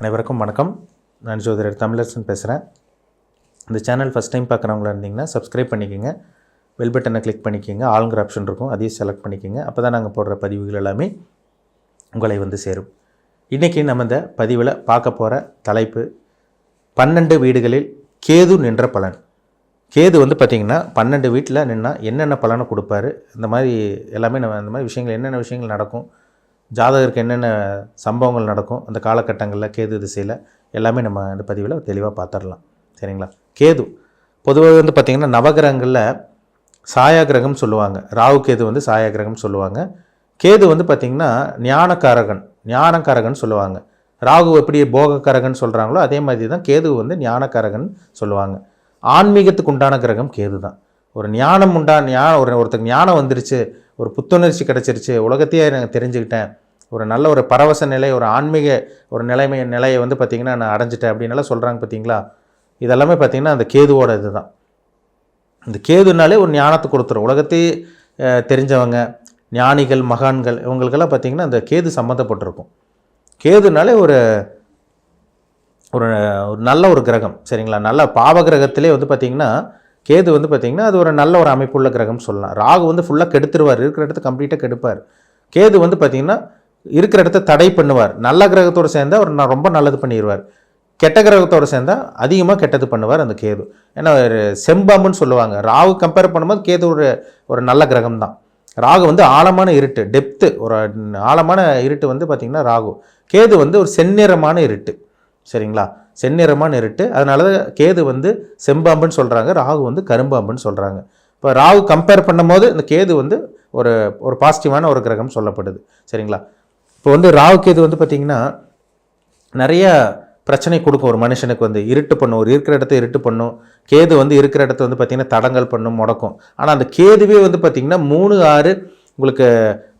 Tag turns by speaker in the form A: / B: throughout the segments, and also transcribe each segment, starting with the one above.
A: அனைவருக்கும் வணக்கம். நான் ஜோதிடர் தமிழரசன் பேசுகிறேன் இந்த சேனல் ஃபஸ்ட் டைம் பார்க்குறவங்களா இருந்தீங்கன்னா சப்ஸ்கிரைப் பண்ணிக்கோங்க. வெல் பட்டனை கிளிக் பண்ணிக்கோங்க. ஆளுங்கிற ஆப்ஷன் இருக்கும். அதையும் செலக்ட் பண்ணிக்கோங்க. அப்போ தான் நாங்கள் போடுற பதிவுகள் எல்லாமே உங்களை வந்து சேரும். இன்றைக்கி நம்ம இந்த பதிவில் பார்க்க போகிற தலைப்பு பன்னெண்டு வீடுகளில் கேது நின்ற பலன். கேது வந்து பார்த்திங்கன்னா பன்னெண்டு வீட்டில் நின்னால் என்னென்ன பலனை கொடுப்பாரு? இந்த மாதிரி எல்லாமே நம்ம அந்த மாதிரி விஷயங்கள் என்னென்ன விஷயங்கள் நடக்கும்? ஜாதகருக்கு என்னென்ன சம்பவங்கள் நடக்கும் அந்த காலகட்டங்களில் கேது திசையில் எல்லாமே நம்ம இந்த பதிவில் தெளிவாக பார்த்துடலாம் சரிங்களா? கேது பொதுவாக வந்து பார்த்திங்கன்னா நவகிரகங்களில் சாயாகிரகம் சொல்லுவாங்க. ராகு கேது வந்து சாயா கிரகம் சொல்லுவாங்க. கேது வந்து பார்த்திங்கன்னா ஞானக்காரகன் ஞானக்காரகன் சொல்லுவாங்க. ராகு எப்படி போகக்காரகன் சொல்கிறாங்களோ அதே மாதிரி தான் கேது வந்து ஞானக்காரகன் சொல்லுவாங்க. ஆன்மீகத்துக்கு உண்டான கிரகம் கேது தான் ஒரு ஞானம் உண்டான ஞானம் ஒரு ஒருத்தருக்கு ஞானம் வந்துருச்சு ஒரு புத்துணர்ச்சி கிடச்சிருச்சு. உலகத்தையே நான் தெரிஞ்சுக்கிட்டேன். ஒரு நல்ல ஒரு பரவச நிலை ஒரு ஆன்மீக ஒரு நிலைமை நிலையை வந்து பார்த்திங்கன்னா நான் அடைஞ்சிட்டேன் அப்படின்னால சொல்கிறாங்க பார்த்தீங்களா இதெல்லாமே பார்த்திங்கன்னா அந்த கேதுவோட இது தான் இந்த கேதுனாலே ஒரு ஞானத்தை கொடுத்துரும். உலகத்தையே தெரிஞ்சவங்க ஞானிகள் மகான்கள் இவங்களுக்கெல்லாம் பார்த்திங்கன்னா அந்த கேது சம்மந்தப்பட்டிருக்கும். கேதுனாலே ஒரு ஒரு ஒரு நல்ல ஒரு கிரகம் சரிங்களா? நல்ல பாவ கிரகத்திலே வந்து பார்த்திங்கன்னா கேது வந்து பார்த்திங்கன்னா அது ஒரு நல்ல ஒரு அமைப்புள்ள கிரகம் சொல்லலாம். ராகு வந்து ஃபுல்லாக கெடுத்துருவார். இருக்கிற இடத்த கம்ப்ளீட்டாக கெடுப்பார். கேது வந்து பார்த்திங்கன்னா இருக்கிற இடத்த தடை பண்ணுவார். நல்ல கிரகத்தோடு சேர்ந்தா அவர் ரொம்ப நல்லது பண்ணிடுவார் கெட்ட கிரகத்தோடு சேர்ந்தா அதிகமாக கெட்டது பண்ணுவார் அந்த கேது. ஏன்னா ஒரு செம்பாம்புன்னு சொல்லுவாங்க. ராகு கம்பேர் பண்ணும்போது கேது ஒரு ஒரு நல்ல கிரகம் தான் ராகு வந்து ஆழமான இருட்டு டெப்த்து ஒரு ஆழமான இருட்டு வந்து பார்த்திங்கன்னா ராகு. கேது வந்து ஒரு செந்நிறமான இருட்டு. சரிங்களா? செந்நிறமாக இருட்டு அதனால தான் கேது வந்து செம்பாம்புன்னு சொல்கிறாங்க ராகு வந்து கரும்பாம்புன்னு சொல்கிறாங்க இப்போ ராகு கம்பேர் பண்ணும்போது இந்த கேது வந்து ஒரு ஒரு பாசிட்டிவான ஒரு கிரகம் சொல்லப்படுது. சரிங்களா? இப்போ வந்து ராகு கேது வந்து பார்த்திங்கன்னா நிறைய பிரச்சனை கொடுக்கும். ஒரு மனுஷனுக்கு வந்து இருட்டு பண்ணும் ஒரு இருக்கிற இடத்த இருட்டு பண்ணும். கேது வந்து இருக்கிற இடத்த வந்து பார்த்திங்கன்னா தடங்கள் பண்ணும் முடக்கும். ஆனால் அந்த கேதுவே வந்து பார்த்திங்கன்னா மூணு ஆறு உங்களுக்கு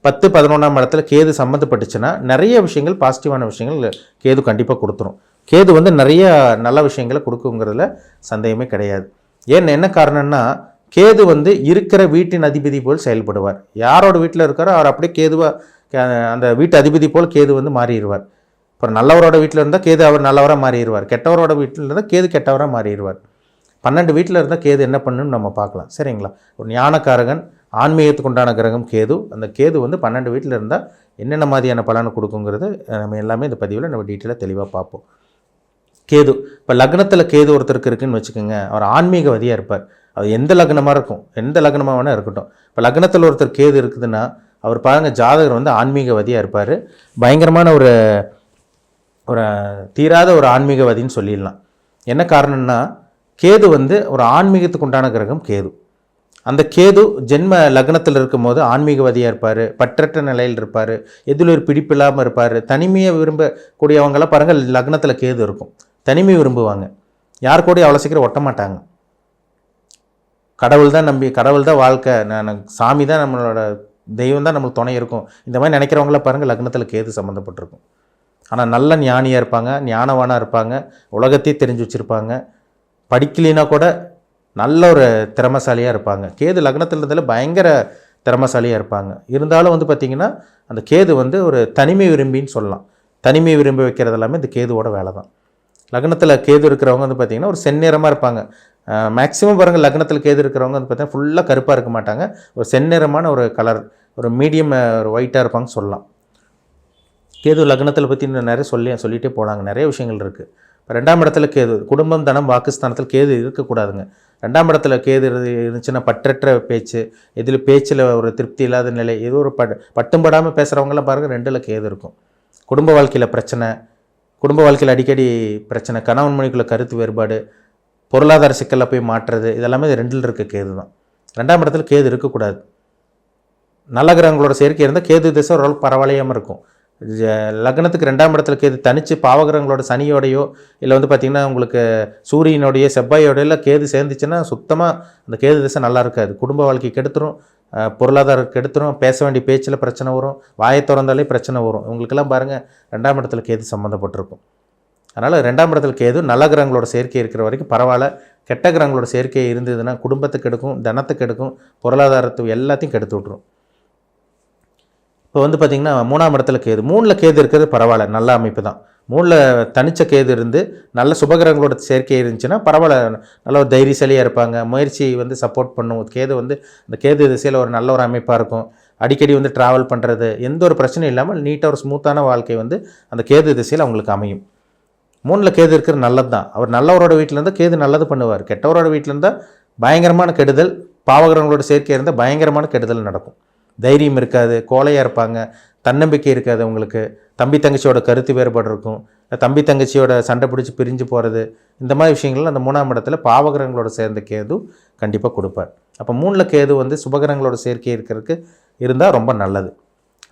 A: பத்து பதினொன்றாம் இடத்துல கேது சம்மந்தப்பட்டுச்சுன்னா நிறைய விஷயங்கள் பாசிட்டிவான விஷயங்கள் கேது கண்டிப்பாக கொடுத்துரும். கேது வந்து நிறைய நல்ல விஷயங்களை கொடுக்குங்கிறதுல சந்தேகமே கிடையாது. ஏன் என்ன காரணம்னா கேது வந்து இருக்கிற வீட்டின் அதிபதி போல் செயல்படுவார். யாரோட வீட்டில் இருக்காரோ அவர் அப்படியே கேதுவாக அந்த வீட்டு அதிபதி போல் கேது வந்து மாறிடுவார். இப்போ நல்லவரோட வீட்டில் இருந்தால் கேது அவர் நல்லவராக மாறிடுவார். கெட்டவரோட வீட்டில் இருந்தால் கேது கெட்டவராக மாறிடுவார். பன்னெண்டு வீட்டில் இருந்தால் கேது என்ன பண்ணுன்னு நம்ம பார்க்கலாம். சரிங்களா? ஒரு ஞானக்காரகன் ஆன்மீகத்துக்கு உண்டான கிரகம் கேது. அந்த கேது வந்து பன்னெண்டு வீட்டில் இருந்தால் என்னென்ன மாதிரியான பலனை கொடுக்குங்கிறது நம்ம எல்லாமே இந்த பதிவில் நம்ம டீட்டெயிலாக தெளிவாக பார்ப்போம். கேது. இப்போ லக்னத்தில் கேது ஒருத்தருக்கு இருக்குன்னு வச்சுக்கோங்க அவர் ஆன்மீகவதியாக இருப்பார். அது எந்த லக்னமாக இருக்கும்? எந்த லக்னமாக வேணால் இருக்கட்டும். இப்போ லக்னத்தில் ஒருத்தர் கேது இருக்குதுன்னா அவர் பாருங்க ஜாதகர் வந்து ஆன்மீகவதியாக இருப்பார். பயங்கரமான ஒரு ஒரு தீராத ஒரு ஆன்மீகவாதின்னு சொல்லிடலாம். என்ன காரணம்னா கேது வந்து ஒரு ஆன்மீகத்துக்கு உண்டான கிரகம் கேது. அந்த கேது ஜென்ம லக்னத்தில் இருக்கும்போது ஆன்மீகவாதியாக இருப்பார் பற்றற்ற நிலையில் இருப்பார் எதில் ஒரு பிடிப்பு இல்லாமல் இருப்பார் தனிமையை விரும்பக்கூடியவங்களாம் பாருங்கள் லக்னத்தில் கேது இருக்கும். தனிமை விரும்புவாங்க. யார் கூட அவ்வளோ சீக்கிரம் ஒட்ட மாட்டாங்க. கடவுள் தான் நம்பி கடவுள் தான் வாழ்க்கை. நான் சாமி தான் நம்மளோட தெய்வம் தான் நம்மளுக்கு துணை இருக்கும். இந்த மாதிரி நினைக்கிறவங்கள பாருங்கள் லக்னத்தில் கேது சம்மந்தப்பட்டிருக்கும் ஆனால் நல்ல ஞானியாக இருப்பாங்க ஞானவானாக இருப்பாங்க உலகத்தையே தெரிஞ்சு வச்சுருப்பாங்க. படிக்கலைன்னா கூட நல்ல ஒரு திறமசாலியாக இருப்பாங்க. கேது லக்னத்தில் இருந்தாலும் பயங்கர திறமசாலியாக இருப்பாங்க. இருந்தாலும் வந்து பார்த்திங்கன்னா அந்த கேது வந்து ஒரு தனிமை விரும்பின்னு சொல்லலாம். தனிமை விரும்பி வைக்கிறது எல்லாமே இந்த கேதுவோட வேலை தான் லக்னத்தில் கேது இருக்கிறவங்க வந்து பார்த்திங்கன்னா ஒரு செந்நிறமாக இருப்பாங்க. மேக்ஸிமம் பாருங்கள் லக்னத்தில் கேது இருக்கிறவங்க வந்து பார்த்தீங்கன்னா ஃபுல்லாக கருப்பாக இருக்க மாட்டாங்க. ஒரு செந்நிறமான ஒரு கலர் ஒரு மீடியம் ஒரு ஒயிட்டாக இருப்பாங்க சொல்லலாம். கேது லக்னத்தில் பற்றி இன்னும் நிறைய சொல்லி சொல்லிகிட்டே போனாங்க. நிறைய விஷயங்கள் இருக்குது இப்போ ரெண்டாம் இடத்துல கேது குடும்பம் தனம் வாக்குஸ்தானத்தில் கேது இருக்கக்கூடாதுங்க. ரெண்டாம் இடத்துல கேது இருந்துச்சுன்னா பற்றற்ற பேச்சு இதில் பேச்சில் ஒரு திருப்தி இல்லாத நிலை ஏதோ ஒரு பட் பட்டும்படாமல் பேசுகிறவங்களாம் பாருங்கள் ரெண்டில் கேது இருக்கும். குடும்ப வாழ்க்கையில் பிரச்சனை குடும்ப வாழ்க்கையில் அடிக்கடி பிரச்சனை கணவன் மணிக்குள்ள கருத்து வேறுபாடு பொருளாதார சிக்கலில் போய் மாற்றுறது இதெல்லாமே இது ரெண்டில் இருக்க கேது தான். ரெண்டாம் இடத்துல கேது இருக்கக்கூடாது. நல்ல கிரகங்களோட சேர்க்கை இருந்தால் கேது திசை ஓரளவுக்கு பரவாயில்லையாமல் இருக்கும். ஜ- லக்னத்துக்கு ரெண்டாம் இடத்துல கேது தனித்து பாவகிரகங்களோட சனியோடையோ இல்லை வந்து பார்த்திங்கன்னா உங்களுக்கு சூரியனோடைய செவ்வாயோடையோ இல்லை கேது சேர்ந்துச்சுன்னா சுத்தமாக அந்த கேது திசை நல்லா இருக்காது. குடும்ப வாழ்க்கை கெடுத்துரும். பொருளாதார கெடுத்துரும் பேச வேண்டிய பேச்சில் பிரச்சனை வரும் வாயை திறந்தாலே பிரச்சனை வரும். இவங்களுக்கெல்லாம் பாருங்கள் ரெண்டாம் இடத்துல கேது சம்மந்தப்பட்டிருக்கும் அதனால் ரெண்டாம் இடத்துல கேது நல்ல கிரகங்களோட சேர்க்கை இருக்கிற வரைக்கும் பரவாயில்ல. கெட்ட கிரகங்களோட சேர்க்கை இருந்ததுன்னா குடும்பத்துக்கு எடுக்கும் தனத்துக்கு எடுக்கும் பொருளாதாரத்து எல்லாத்தையும் கெடுத்து விட்ரும் இப்போ வந்து பார்த்திங்கன்னா மூணாம் இடத்துல கேது. மூணில் கேது இருக்கிறது பரவாயில்ல நல்ல அமைப்பு தான் மூணில் தனிச்ச கேது இருந்து நல்ல சுபகிரகங்களோட சேர்க்கை இருந்துச்சுன்னா பரவாயில்ல நல்ல ஒரு தைரியசாலியாக இருப்பாங்க. முயற்சி வந்து சப்போர்ட் பண்ணும். கேது வந்து இந்த கேது திசையில் ஒரு நல்ல ஒரு அமைப்பாக இருக்கும். அடிக்கடி வந்து ட்ராவல் பண்ணுறது எந்த ஒரு பிரச்சனையும் இல்லாமல் நீட்டாக ஒரு ஸ்மூத்தான வாழ்க்கை வந்து அந்த கேது திசையில் அவங்களுக்கு அமையும். மூணில் கேது இருக்கிறது நல்லது தான் அவர் நல்லவரோட வீட்டில் இருந்தால் கேது நல்லது பண்ணுவார். கெட்டவரோட வீட்டில் இருந்தால் பயங்கரமான கெடுதல் பாவகிரகங்களோட சேர்க்கை இருந்தால் பயங்கரமான கெடுதல் நடக்கும். தைரியம் இருக்காது கோலையாக இருப்பாங்க தன்னம்பிக்கை இருக்காது அவங்களுக்கு தம்பி தங்கச்சியோட கருத்து வேறுபாடு இருக்கும். தம்பி தங்கச்சியோட சண்டை பிடிச்சி பிரிஞ்சு போகிறது இந்த மாதிரி விஷயங்கள்லாம் அந்த மூணாம் இடத்துல பாவகிரகங்களோட சேர்ந்த கேது கண்டிப்பாக கொடுப்பார். அப்போ மூணில் கேது வந்து சுபகிரகங்களோட சேர்க்கை இருக்கிறதுக்கு இருந்தால் ரொம்ப நல்லது.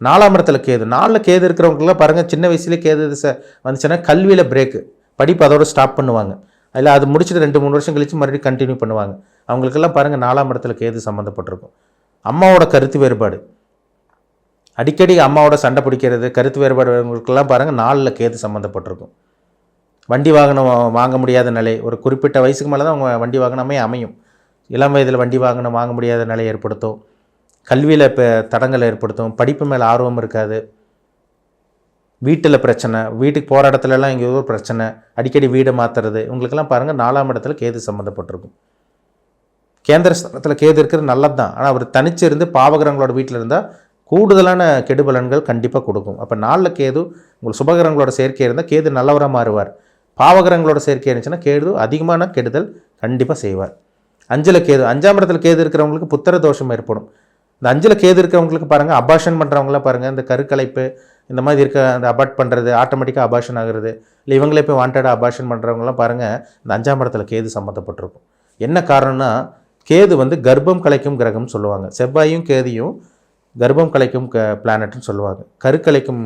A: நாலாம் இடத்துல கேது நாலில் கேது இருக்கிறவங்களாம் பாருங்கள் சின்ன வயசுலேயே கேது திசை வந்துச்சுன்னா கல்வியில் பிரேக்கு படிப்பு அதோட ஸ்டாப் பண்ணுவாங்க. அதில் அது முடிச்சுட்டு ரெண்டு மூணு வருஷம் கழித்து மறுபடியும் கண்டினியூ பண்ணுவாங்க. அவங்களுக்கெல்லாம் பாருங்கள் நாலாம் இடத்துல கேது சம்மந்தப்பட்டிருக்கும் அம்மாவோட கருத்து வேறுபாடு. அடிக்கடி அம்மாவோட சண்டை பிடிக்கிறது கருத்து வேறுபாடுகளுக்கெல்லாம் பாருங்கள் நாளில் கேது சம்மந்தப்பட்டிருக்கும் வண்டி வாகனம் வாங்க முடியாத நிலை ஒரு குறிப்பிட்ட வயசுக்கு மேலே தான் அவங்க வண்டி வாகனமே அமையும். இளம் வயதில் வண்டி வாகனம் வாங்க முடியாத நிலை ஏற்படுத்தும். கல்வியில் இப்போ தடங்கள் ஏற்படுத்தும். படிப்பு மேலே ஆர்வம் இருக்காது. வீட்டில் பிரச்சனை வீட்டுக்கு போகிற இடத்துலலாம் எங்கேயோ ஒரு பிரச்சனை அடிக்கடி வீடை மாற்றுறது உங்களுக்கெல்லாம் பாருங்கள் நாலாம் இடத்துல கேது சம்மந்தப்பட்டிருக்கும் கேந்திரஸ்தானத்தில் கேது இருக்கிறது நல்லது தான் ஆனால் அவர் தனிச்சு இருந்து பாவகிரகங்களோட வீட்டில் இருந்தால் கூடுதலான கெடுபலன்கள் கண்டிப்பாக கொடுக்கும். அப்போ நாளில் கேது உங்களுக்கு சுபகிரகங்களோட சேர்க்கை இருந்தால் கேது நல்லவராக மாறுவார். பாவகிரகங்களோட சேர்க்கை இருந்துச்சுன்னா கேது அதிகமான கெடுதல் கண்டிப்பாக செய்வார். அஞ்சில் கேது அஞ்சாம் இடத்துல கேது இருக்கிறவங்களுக்கு புத்திர தோஷம் ஏற்படும். இந்த அஞ்சில் கேது இருக்கிறவங்களுக்கு பாருங்கள் அபாஷன் பண்ணுறவங்களாம் பாருங்கள் இந்த கருக்கலைப்பு இந்த மாதிரி இருக்க அந்த அபார்ட் பண்ணுறது ஆட்டோமேட்டிக்காக அபாஷன் ஆகுறது இல்லை இவங்களே போய் வாண்டடாக அபாஷன் பண்ணுறவங்களாம் பாருங்கள் இந்த அஞ்சாம் இடத்துல கேது சம்மந்தப்பட்டிருக்கும் என்ன காரணம்னா கேது வந்து கர்ப்பம் கலைக்கும் கிரகம்னு சொல்லுவாங்க. செவ்வாயும் கேதியும் கர்ப்பம் கலைக்கும் க பிளானட்னு சொல்லுவாங்க. கருக்கலைக்கும்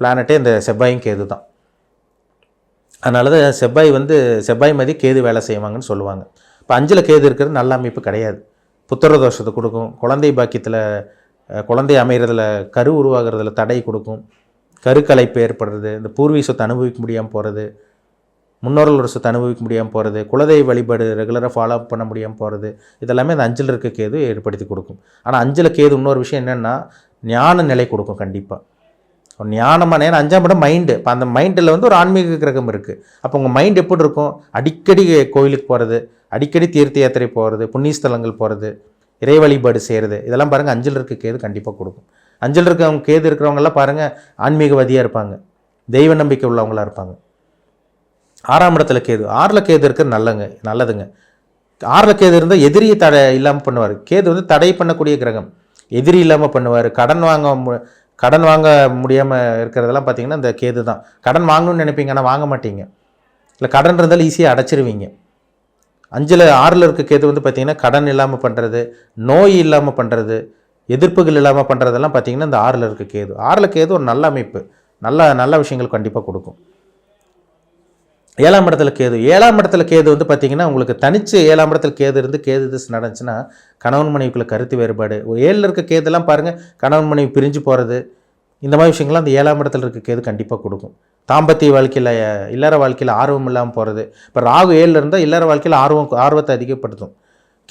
A: பிளானட்டே இந்த செவ்வாயும் கேது தான். அதனால தான் செவ்வாய் வந்து செவ்வாய் மதி கேது வேலை செய்வாங்கன்னு சொல்லுவாங்க. இப்போ அஞ்சில் கேது இருக்கிறது நல்ல அமைப்பு கிடையாது. புத்திர தோஷத்தை கொடுக்கும். குழந்தை பாக்கியத்தில் குழந்தை அமைகிறதுல கரு உருவாகிறதுல தடை கொடுக்கும். கருக்கலைப்பு ஏற்படுறது. இந்த பூர்வீசத்தை அனுபவிக்க முடியாமல் போகிறது முன்னோர்களோட சொத்தை அனுபவிக்க முடியாமல் போகிறது குலதெய்வ வழிபாடு ரெகுலராக ஃபாலோ பண்ண முடியாமல் போகிறது இதெல்லாமே அந்த அஞ்சில் இருக்க கேது ஏற்படுத்தி கொடுக்கும். ஆனால் அஞ்சில் கேது இன்னொரு விஷயம் என்னென்னா ஞான நிலை கொடுக்கும் கண்டிப்பாக ஞானமான ஏன்னா அஞ்சாம் இடம் மைண்டு இப்போ அந்த மைண்டில் வந்து ஒரு ஆன்மீக கிரகம் இருக்குது அப்போ உங்கள் மைண்ட் எப்படி இருக்கும்? அடிக்கடி கோயிலுக்கு போகிறது அடிக்கடி தீர்த்த யாத்திரை போகிறது புண்ணிய ஸ்தலங்கள் போகிறது இறை வழிபாடு செய்கிறது இதெல்லாம் பாருங்கள் அஞ்சல் இருக்க கேது கண்டிப்பாக கொடுக்கும். அஞ்சல் இருக்கவங்க கேது இருக்கிறவங்கெல்லாம் பாருங்கள் ஆன்மீகவாதியாக இருப்பாங்க. தெய்வ நம்பிக்கை உள்ளவங்களா இருப்பாங்க. ஆறாம் இடத்துல கேது. ஆறில் கேது இருக்கிறது நல்லங்க நல்லதுங்க. ஆறில் கேது இருந்தால் எதிரியை தடை இல்லாமல் பண்ணுவார். கேது வந்து தடை பண்ணக்கூடிய கிரகம். எதிரி இல்லாமல் பண்ணுவார். கடன் வாங்க மு- கடன் வாங்க முடியாமல் இருக்கிறதெல்லாம் பார்த்தீங்கன்னா இந்த கேது தான். கடன் வாங்கணும்னு நினைப்பீங்க ஆனால் வாங்க மாட்டீங்க. இல்லை கடன் இருந்தாலும் ஈஸியாக அடைச்சிருவீங்க. அஞ்சில் ஆறில் இருக்க கேது வந்து பார்த்திங்கன்னா கடன் இல்லாமல் பண்ணுறது நோய் இல்லாமல் பண்ணுறது எதிர்ப்புகள் இல்லாமல் பண்ணுறதெல்லாம் பார்த்தீங்கன்னா இந்த ஆறில் இருக்க கேது. ஆறில் கேது ஒரு நல்ல அமைப்பு. நல்ல நல்ல விஷயங்கள் கண்டிப்பாக கொடுக்கும். ஏழாம் இடத்துல கேது. ஏழாம் இடத்துல கேது வந்து பார்த்தீங்கன்னா உங்களுக்கு தனிச்சு ஏழாம் இடத்துல கேது இருந்து கேது திசை நடந்துச்சுன்னா கணவன் மனைவிக்குள்ள கருத்து வேறுபாடு. ஏழில் இருக்க கேதெல்லாம் பாருங்கள் கணவன் மனைவி பிரிஞ்சு போகிறது இந்த மாதிரி விஷயங்கள்லாம் அந்த ஏழாம் இடத்துல இருக்க கேது கண்டிப்பாக கொடுக்கும். தாம்பத்திய வாழ்க்கையில் இல்லற வாழ்க்கையில் ஆர்வம் இல்லாமல் போகிறது இப்போ ராகு ஏழில் இருந்தால் இல்லற வாழ்க்கையில் ஆர்வம் ஆர்வத்தை அதிகப்படுத்தும்.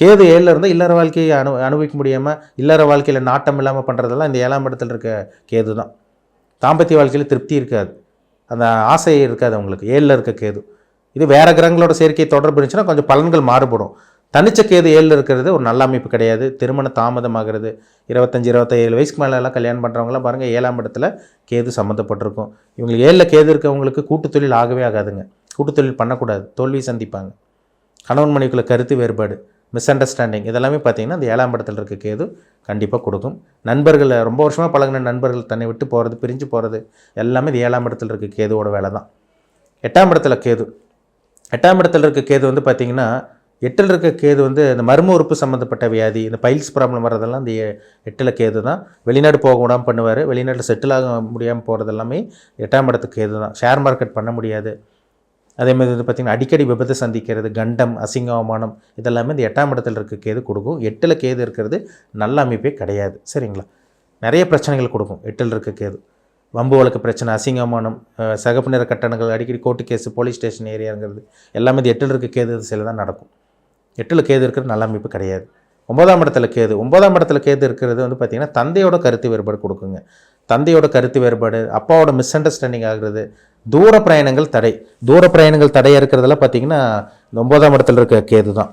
A: கேது ஏழில் இருந்தால் இல்லற வாழ்க்கையை அனு அனுபவிக்க முடியாமல் இல்லற வாழ்க்கையில் நாட்டம் இல்லாமல் பண்ணுறதெல்லாம் இந்த ஏழாம் இடத்துல இருக்க கேது தான் தாம்பத்திய வாழ்க்கையில் திருப்தி இருக்காது. அந்த ஆசை இருக்காது அவங்களுக்கு. ஏழில் இருக்க கேது. இது வேறு கிரகங்களோட சேர்க்கை தொடர்பு இருந்துச்சுன்னா கொஞ்சம் பலன்கள் மாறுபடும். தனிச்ச கேது ஏழில் இருக்கிறது ஒரு நல்ல அமைப்பு கிடையாது. திருமணம் தாமதமாகிறது. இருபத்தஞ்சி இருபத்தேழு வயசுக்கு மேலே எல்லாம் கல்யாணம் பண்ணுறவங்களாம் பாருங்கள் ஏழாம் இடத்துல கேது சம்மந்தப்பட்டிருக்கும். இவங்களுக்கு ஏழில் கேது இருக்கவங்களுக்கு கூட்டு தொழில் ஆகவே ஆகாதுங்க. கூட்டுத்தொழில் பண்ணக்கூடாது. தோல்வி சந்திப்பாங்க. கணவன் மனைவிக்குள்ள கருத்து வேறுபாடு. மிஸ் அண்டர்ஸ்டாண்டிங் இதெல்லாமே பார்த்தீங்கன்னா அந்த ஏழாம் இடத்துல இருக்க கேது கண்டிப்பாக கொடுக்கும். நண்பர்கள் ரொம்ப வருஷமாக பழகின நண்பர்கள் தன்னை விட்டு போகிறது பிரிஞ்சு போகிறது எல்லாமே இது ஏழாம் இடத்துல இருக்க கேதுவோட வேலை தான். எட்டாம் இடத்துல கேது. எட்டாம் இடத்துல இருக்க கேது வந்து பார்த்தீங்கன்னா எட்டில் இருக்க கேது வந்து இந்த மர்ம உறுப்பு சம்மந்தப்பட்ட வியாதி இந்த பைல்ஸ் ப்ராப்ளம் வர்றதெல்லாம் இந்த எட்டில் கேது தான். வெளிநாடு போக விடாமல் பண்ணுவார். வெளிநாட்டில் செட்டில் ஆக முடியாமல் போகிறது எல்லாமே எட்டாம் இடத்துக்கு கேது தான். ஷேர் மார்க்கெட் பண்ண முடியாது. அதே மாதிரி வந்து பார்த்திங்கன்னா அடிக்கடி விபத்து சந்திக்கிறது கண்டம் அசிங்க அவமானம் இதெல்லாமே இந்த எட்டாம் இடத்துல இருக்க கேது கொடுக்கும். எட்டில் கேது இருக்கிறது நல்ல அமைப்பே கிடையாது. சரிங்களா? நிறைய பிரச்சனைகள் கொடுக்கும். எட்டில் இருக்க கேது. வம்பு வழக்கு பிரச்சனை அசிங்கமானம் சகப்பு நிற கட்டணங்கள் அடிக்கடி கோர்ட்டு கேஸு போலீஸ் ஸ்டேஷன் ஏரியாங்கிறது எல்லாமே இது எட்டில் இருக்க கேது சில தான் நடக்கும். எட்டில் கேது இருக்கிறது நல்ல அமைப்பு கிடையாது. ஒன்பதாம் இடத்துல கேது. ஒன்பதாம் இடத்துல கேது இருக்கிறது வந்து பார்த்திங்கன்னா தந்தையோட கருத்து வேறுபாடு கொடுக்குங்க. தந்தையோட கருத்து வேறுபாடு அப்பாவோட மிஸ் அண்டர்ஸ்டாண்டிங் ஆகுறது தூர பிரயாணங்கள் தடை. தூர பிரயாணங்கள் தடையாக இருக்கிறதெல்லாம் பார்த்தீங்கன்னா இந்த ஒன்பதாம் இடத்துல இருக்க கேது தான்.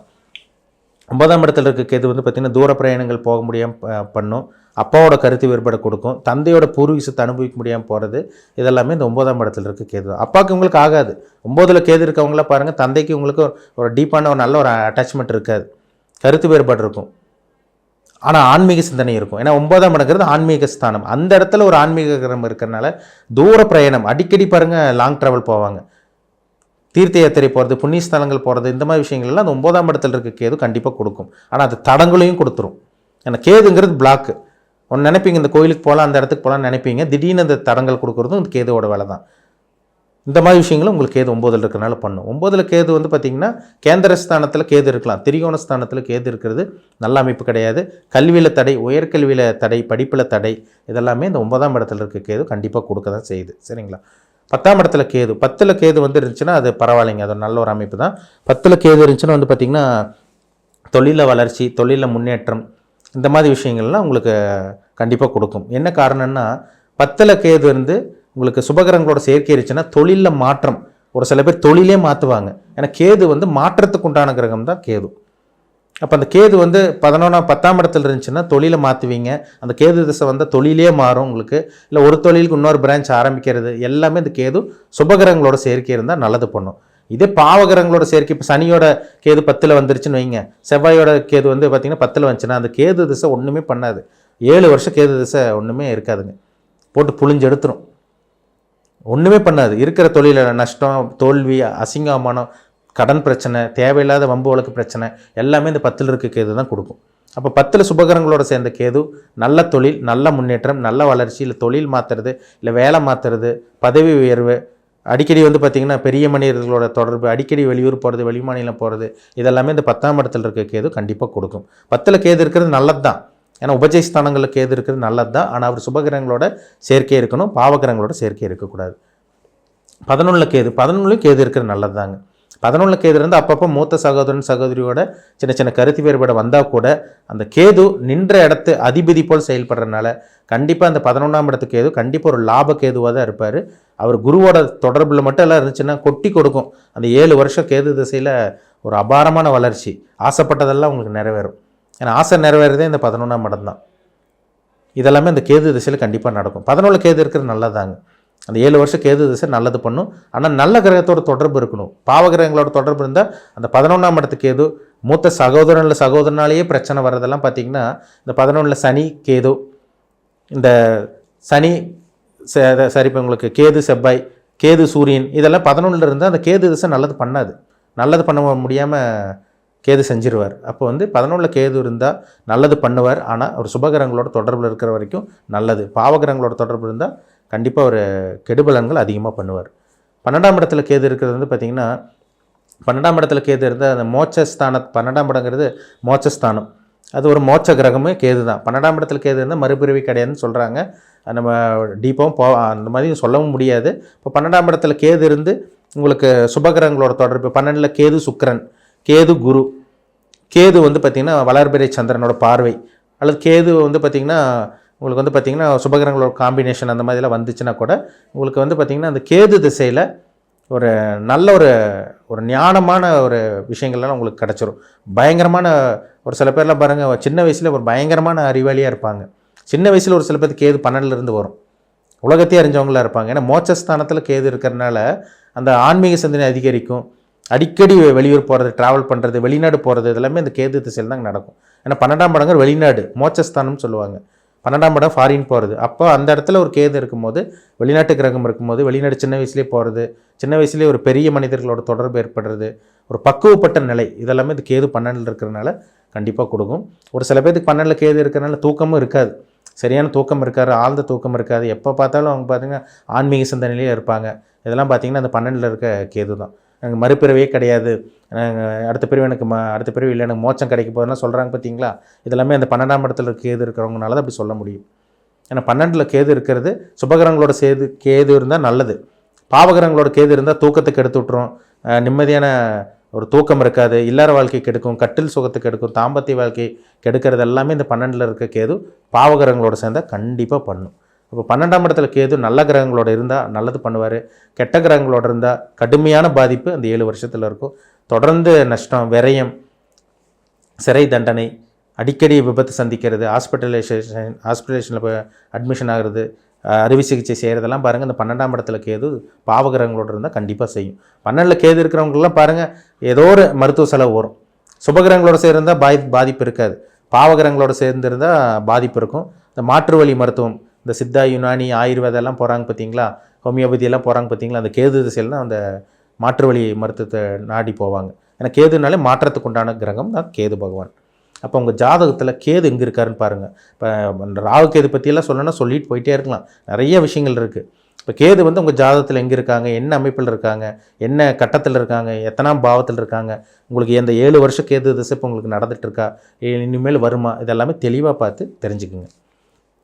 A: ஒன்பதாம் இடத்துல இருக்க கேது வந்து பார்த்திங்கன்னா தூர பிரயாணங்கள் போக முடியாமல் பண்ணும். அப்பாவோட கருத்து வேறுபாடு கொடுக்கும். தந்தையோட பூர்வீசத்தை அனுபவிக்க முடியாமல் போகிறது இதெல்லாமே இந்த ஒன்பதாம் இடத்துல இருக்க கேது தான். அப்பாவுக்கு உங்களுக்கு ஆகாது. ஒம்போதில் கேது இருக்கவங்கள பாருங்கள் தந்தைக்கு உங்களுக்கு ஒரு டீப்பான ஒரு நல்ல ஒரு அட்டாச்மெண்ட் இருக்காது. கருத்து வேறுபாடு இருக்கும். ஆனால் ஆன்மீக சிந்தனை இருக்கும். ஏன்னா ஒன்பதாம் இடங்கிறது ஆன்மீக ஸ்தானம். அந்த இடத்துல ஒரு ஆன்மீக கிரகம் இருக்கிறனால தூர பிரயாணம். அடிக்கடி பாருங்கள் லாங் ட்ராவல் போவாங்க. தீர்த்த யாத்திரை போகிறது புண்ணிய ஸ்தலங்கள் போகிறது இந்த மாதிரி விஷயங்கள்லாம் அந்த ஒன்பதாம் இடத்துல இருக்க கேது கண்டிப்பாக கொடுக்கும். ஆனால் அது தடங்களையும் கொடுத்துரும். ஏன்னா கேதுங்கிறது பிளாக்கு ஒன்று நினைப்பீங்க இந்த கோயிலுக்கு போகலாம் அந்த இடத்துக்கு போகலாம்னு நினைப்பீங்க. திடீர்னு அந்த தடங்கள் கொடுக்குறதும் இந்த கேதுவோட வேலை தான் இந்த மாதிரி விஷயங்களும் உங்களுக்கு கேது ஒம்போதில் இருக்கிறனால பண்ணும். ஒம்போதில் கேது வந்து பார்த்திங்கன்னா கேந்திர ஸ்தானத்தில் கேது இருக்கலாம். திரிகோண ஸ்தானத்தில் கேது இருக்கிறது நல்ல அமைப்பு கிடையாது. கல்வியில் தடை உயர்கல்வியில் தடை படிப்பில் தடை இதெல்லாமே இந்த ஒன்பதாம் இடத்துல இருக்க கேது கண்டிப்பாக கொடுக்க தான் செய்யுது. சரிங்களா? பத்தாம் இடத்துல கேது பத்தில் கேது வந்து இருந்துச்சுன்னா அது பரவாயில்லைங்க. அது ஒரு நல்ல ஒரு அமைப்பு தான். பத்தில் கேது இருந்துச்சுன்னா வந்து பார்த்திங்கன்னா தொழிலில் வளர்ச்சி தொழிலில் முன்னேற்றம் இந்த மாதிரி விஷயங்கள்லாம் உங்களுக்கு கண்டிப்பாக கொடுக்கும். என்ன காரணம்னா பத்தில் கேது இருந்து உங்களுக்கு சுபகரங்களோட சேர்க்கை இருந்துச்சுன்னா தொழிலில் மாற்றம். ஒரு சில பேர் தொழிலே மாற்றுவாங்க ஏன்னா கேது வந்து மாற்றத்துக்கு உண்டான கிரகம் தான் கேது. அப்போ அந்த கேது வந்து பதினொன்றாம் பத்தாம் இடத்துல இருந்துச்சுன்னா தொழிலை மாற்றுவீங்க அந்த கேது திசை வந்தால் தொழிலே மாறும் உங்களுக்கு. இல்லை ஒரு தொழிலுக்கு இன்னொரு பிரான்ச் ஆரம்பிக்கிறது எல்லாமே இந்த கேது சுபகிரகங்களோட சேர்க்கை இருந்தால் நல்லது பண்ணும். இதே பாவகிரகங்களோட சேர்க்கை இப்போ சனியோட கேது பத்தில் வந்துருச்சுன்னு வைங்க. செவ்வாயோட கேது வந்து பார்த்திங்கன்னா பத்தில் வந்துச்சுன்னா அந்த கேது திசை ஒன்றுமே பண்ணாது. ஏழு வருஷம் கேது திசை ஒன்றுமே இருக்காதுங்க. போட்டு புழிஞ்சு எடுத்துரும். ஒன்றுமே பண்ணாது. இருக்கிற தொழிலில் நஷ்டம் தோல்வி அசிங்கமானம் கடன் பிரச்சனை தேவையில்லாத வம்பு வழக்கு பிரச்சனை எல்லாமே இந்த பத்தில் இருக்க கேது தான் கொடுக்கும். அப்போ பத்தில் சுபகரங்களோட சேர்ந்த கேது நல்ல தொழில் நல்ல முன்னேற்றம் நல்ல வளர்ச்சி இல்லை தொழில் மாற்றுறது இல்லை வேலை மாற்றுறது பதவி உயர்வு அடிக்கடி வந்து பார்த்திங்கன்னா பெரிய மனிதர்களோட தொடர்பு அடிக்கடி வெளியூர் போகிறது வெளிமாநிலம் போகிறது இதெல்லாமே இந்த பத்தாம் இடத்துல இருக்க கேது கண்டிப்பாக கொடுக்கும். பத்தில் கேது இருக்கிறது நல்லது தான் ஏன்னா உபஜய ஸ்தானங்களுக்கு கேது இருக்கிறது நல்லது தான் ஆனால் அவர் சுபகிரகங்களோட சேர்க்கை இருக்கணும் பாவகிரகங்களோட சேர்க்கை இருக்கக்கூடாது. பதினொன்றில் கேது பதினொன்றுலையும் கேது இருக்கிறது நல்லது தாங்க பதினொன்றில் கேது இருந்து அப்பப்போ மூத்த சகோதரன் சகோதரியோட சின்ன சின்ன கருத்து வேறுபாடு வந்தால் கூட அந்த கேது நின்ற இடத்து அதிபதி போல் செயல்படுறதுனால கண்டிப்பாக அந்த பதினொன்றாம் இடத்து கேது கண்டிப்பாக ஒரு லாப கேதுவாக தான் இருப்பார். அவர் குருவோட தொடர்பில் மட்டும் எல்லாம் இருந்துச்சுன்னா கொட்டி கொடுக்கும். அந்த ஏழு வருஷம் கேது திசையில் ஒரு அபாரமான வளர்ச்சி. ஆசைப்பட்டதெல்லாம் உங்களுக்கு நிறைவேறும். ஏன்னா ஆசை நிறைவேறதே இந்த பதினொன்றாம் இடம் தான். இதெல்லாமே அந்த கேது திசையில் கண்டிப்பாக நடக்கும். பதினொன்று கேது இருக்கிறது நல்லதாங்க. அந்த ஏழு வருஷம் கேது திசை நல்லது பண்ணும். ஆனால் நல்ல கிரகத்தோட தொடர்பு இருக்கணும். பாவ கிரகங்களோட தொடர்பு இருந்தால் அந்த பதினொன்றாம் இடத்து கேது மூத்த சகோதரன் இல்லை சகோதரனாலேயே பிரச்சனை வர்றதெல்லாம் பார்த்திங்கன்னா இந்த பதினொன்றில் சனி கேது இந்த சனி ச- சரி இப்போ உங்களுக்கு கேது செவ்வாய் கேது சூரியன் இதெல்லாம் பதினொன்றில் இருந்தால் அந்த கேது திசை நல்லது பண்ணாது. நல்லது பண்ண முடியாமல் கேது செஞ்சிருவார். அப்போ வந்து பதினொன்றில் கேது இருந்தால் நல்லது பண்ணுவார். ஆனால் ஒரு சுபகிரகங்களோட தொடர்பில் இருக்கிற வரைக்கும் நல்லது. பாவகிரகங்களோட தொடர்பு இருந்தால் கண்டிப்பாக ஒரு கெடுபலன்கள் அதிகமாக பண்ணுவார். பன்னெண்டாம் இடத்துல கேது இருக்கிறது வந்து பார்த்திங்கன்னா பன்னெண்டாம் இடத்துல கேது இருந்தால் அந்த மோட்சஸ்தான பன்னெண்டாம் இடங்கிறது மோட்சஸ்தானம். அது ஒரு மோட்ச கிரகமே கேது தான். பன்னெண்டாம் இடத்துல கேது இருந்தால் மறுபிறவி கிடையாதுன்னு சொல்கிறாங்க நம்ம டீப்பாகவும் போ அந்த மாதிரி சொல்லவும் முடியாது. இப்போ பன்னெண்டாம் இடத்துல கேது இருந்து உங்களுக்கு சுபகிரகங்களோட தொடர்பு பன்னெண்டில் கேது சுக்கிரன். கேது குரு. கேது வந்து பார்த்திங்கன்னா வளர்பிறை சந்திரனோட பார்வை. அல்லது கேது வந்து பார்த்திங்கன்னா உங்களுக்கு வந்து பார்த்திங்கன்னா சுபகிரகங்களோட காம்பினேஷன் அந்த மாதிரிலாம் வந்துச்சுன்னா கூட உங்களுக்கு வந்து பார்த்திங்கன்னா அந்த கேது திசையில் ஒரு நல்ல ஒரு ஒரு ஞானமான ஒரு விஷயங்கள்லாம் உங்களுக்கு கிடச்சிரும். பயங்கரமான ஒரு சில பேர்லாம் பாருங்கள் சின்ன வயசில் ஒரு பயங்கரமான அறிவாளியாக இருப்பாங்க. சின்ன வயசில் ஒரு சில பேருக்கு கேது பன்னெண்டுலேருந்து வரும். உலகத்தையே அறிஞ்சவங்களா இருப்பாங்க. ஏன்னா மோட்சஸ்தானத்தில் கேது இருக்கிறனால அந்த ஆன்மீக சிந்தனை அதிகரிக்கும். அடிக்கடி வெளியூர் போகிறது ட்ராவல் பண்ணுறது வெளிநாடு போகிறது இதெல்லாமே இந்த கேது திசையில் தான் நடக்கும். ஏன்னா பன்னெண்டாம் படங்கள் வெளிநாடு மோட்சஸ்தானம்னு சொல்லுவாங்க. பன்னெண்டாம் படம் ஃபாரின் போகிறது அப்போ அந்த இடத்துல ஒரு கேது இருக்கும்போது வெளிநாட்டு கிரகம் இருக்கும்போது வெளிநாடு சின்ன வயசுலேயே போகிறது சின்ன வயசுலேயே ஒரு பெரிய மனிதர்களோட தொடர்பு ஏற்படுறது ஒரு பக்குவப்பட்ட நிலை இதெல்லாமே இந்த கேது பன்னெண்டில் இருக்கிறனால கண்டிப்பாக கொடுக்கும். ஒரு சில பேருக்கு பன்னெண்டில் கேது இருக்கிறனால தூக்கமும் இருக்காது. சரியான தூக்கம் இருக்காது ஆழ்ந்த தூக்கம் இருக்காது. எப்போ பார்த்தாலும் அவங்க பார்த்தீங்கன்னா ஆன்மீக சிந்தனையிலே இருப்பாங்க. இதெல்லாம் பார்த்தீங்கன்னா அந்த பன்னெண்டில் இருக்க கேது தான் எனக்கு மறுபிறவே கிடையாது. நாங்கள் அடுத்த பிரிவு எனக்கு ம அடுத்த பிரிவு இல்லை எனக்கு மோச்சம் கிடைக்க போகுதுலாம் சொல்கிறாங்க பார்த்தீங்களா இதெல்லாமே அந்த பன்னெண்டாம் இடத்துல இருக்க கேது இருக்கிறவங்கனால தான் அப்படி சொல்ல முடியும். ஏன்னா பன்னெண்டில் கேது இருக்கிறது சுபகிரகங்களோட சேது கேது இருந்தால் நல்லது. பாவகிரகங்களோட கேது இருந்தால் தூக்கத்தை கெடுத்து விட்ரும் நிம்மதியான ஒரு தூக்கம் இருக்காது. இல்லாத வாழ்க்கை கெடுக்கும். கட்டில் சுகத்தை கெடுக்கும். தாம்பத்திய வாழ்க்கை கெடுக்கிறது எல்லாமே இந்த பன்னெண்டில் இருக்க கேது பாவகிரகங்களோட சேர்ந்தால் கண்டிப்பாக பண்ணும். இப்போ பன்னெண்டாம் இடத்துல கேது நல்ல கிரகங்களோட இருந்தால் நல்லது பண்ணுவார். கெட்ட கிரகங்களோட இருந்தால் கடுமையான பாதிப்பு அந்த ஏழு வருஷத்தில் இருக்கும். தொடர்ந்து நஷ்டம் விரயம் சிறை தண்டனை அடிக்கடி விபத்து சந்திக்கிறது ஹாஸ்பிட்டலைசேஷன் ஹாஸ்பிட்டலேஷனில் போய் அட்மிஷன் ஆகிறது அறுவை சிகிச்சை செய்கிறதெல்லாம் பாருங்கள் இந்த பன்னெண்டாம் இடத்துல கேது பாவகிரகங்களோடு இருந்தால் கண்டிப்பாக செய்யும். பன்னெண்டில் கேது இருக்கிறவங்களாம் பாருங்கள் ஏதோ ஒரு மருத்துவ செலவு வரும். சுபகிரகங்களோட சேர்ந்தால் பாதி பாதிப்பு இருக்காது. பாவகிரகங்களோட சேர்ந்திருந்தால் பாதிப்பு இருக்கும். இந்த மாற்று வழி மருத்துவம் இந்த சித்தா யுனானி ஆயுர்வேதெல்லாம் போகிறாங்க பார்த்தீங்களா? ஹோமியோபதி எல்லாம் போகிறாங்க பார்த்தீங்களா? அந்த கேது திசையில்னா அந்த மாற்று வழி மருத்துவத்தை நாடி போவாங்க. ஏன்னா கேதுனாலே மாற்றத்துக்கு உண்டான கிரகம் தான் கேது பகவான். அப்போ உங்கள் ஜாதகத்தில் கேது எங்கே இருக்காருன்னு பாருங்கள் இப்போ ராகு கேது பற்றியெல்லாம் சொல்லணும்னா சொல்லிட்டு போயிட்டே இருக்கலாம். நிறைய விஷயங்கள் இருக்குது இப்போ கேது வந்து உங்கள் ஜாதகத்தில் எங்கே இருக்காங்க? என்ன அமைப்பில் இருக்காங்க? என்ன கட்டத்தில் இருக்காங்க? எத்தனாம் பாவத்தில் இருக்காங்க? உங்களுக்கு எந்த ஏழு வருஷம் கேது திசை இப்போ உங்களுக்கு நடந்துகிட்ருக்கா இருக்கா? இனிமேல் வருமா? இதெல்லாமே தெளிவாக பார்த்து தெரிஞ்சுக்குங்க.